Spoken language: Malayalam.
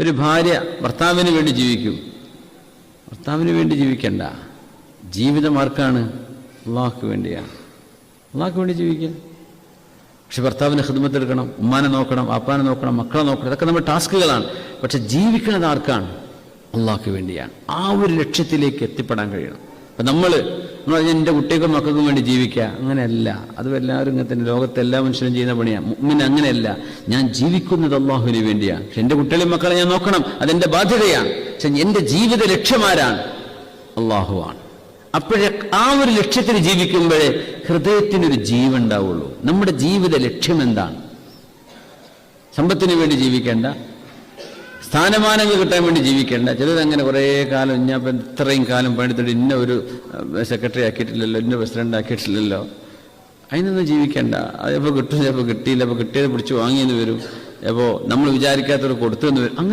ഒരു ഭാര്യ ഭർത്താവിന് വേണ്ടി ജീവിക്കും. ഭർത്താവിന് വേണ്ടി ജീവിക്കണ്ട. ജീവിതം ആർക്കാണ്? അള്ളാഹ്ക്ക് വേണ്ടിയാണ്. അള്ളാഹ്ക്ക് വേണ്ടി ജീവിക്കുക. പക്ഷെ ഭർത്താവിന് ഹിദ്മത്തെടുക്കണം ഉമ്മാനെ നോക്കണം അപ്പാനെ നോക്കണം മക്കളെ നോക്കണം ഇതൊക്കെ നമ്മുടെ ടാസ്കുകളാണ്. പക്ഷെ ജീവിക്കുന്നത് ആർക്കാണ്? അള്ളാഹ്ക്ക് വേണ്ടിയാണ്. ആ ഒരു ലക്ഷ്യത്തിലേക്ക് എത്തിപ്പെടാൻ കഴിയണം. അപ്പം നമ്മൾ നമ്മൾ പറഞ്ഞാൽ എന്റെ കുട്ടികൾക്കും മക്കൾക്കും വേണ്ടി ജീവിക്കുക. അങ്ങനെയല്ല. അത് എല്ലാവരും ഇങ്ങനെ തന്നെ. ലോകത്തെ എല്ലാ മനുഷ്യരും ചെയ്യുന്ന പണിയാണ് മുമ്മിന് അങ്ങനെയല്ല. ഞാൻ ജീവിക്കുന്നത് അള്ളാഹുവിന് വേണ്ടിയാണ് പക്ഷെ എന്റെ കുട്ടികളെയും മക്കളെ ഞാൻ നോക്കണം. അതെന്റെ ബാധ്യതയാണ്. പക്ഷെ എന്റെ ജീവിത ലക്ഷ്യമാരാണ് അള്ളാഹുവാണ് അപ്പോഴേ ആ ഒരു ലക്ഷ്യത്തിന് ജീവിക്കുമ്പോഴേ ഹൃദയത്തിനൊരു ജീവൻ ഉണ്ടാവുള്ളൂ. നമ്മുടെ ജീവിത ലക്ഷ്യം എന്താണ്? സമ്പത്തിന് വേണ്ടി ജീവിക്കേണ്ട സ്ഥാനമാനങ്ങൾ കിട്ടാൻ വേണ്ടി ജീവിക്കേണ്ട. ചിലത് അങ്ങനെ കുറേ കാലം ഞാൻ ഇത്രയും കാലം പണിത്തിട്ട് ഇന്ന ഒരു സെക്രട്ടറി ആക്കിയിട്ടില്ലല്ലോ ഇന്ന പ്രസിഡന്റ് ആക്കിയിട്ടില്ലല്ലോ. അതിനൊന്നും ജീവിക്കേണ്ട. അത് ചിലപ്പോൾ കിട്ടും ചിലപ്പോൾ കിട്ടിയില്ല അപ്പോൾ കിട്ടിയത് പിടിച്ച് വാങ്ങിയെന്ന് വരും. അപ്പോൾ നമ്മൾ വിചാരിക്കാത്തവർ കൊടുത്തു എന്ന് വരും.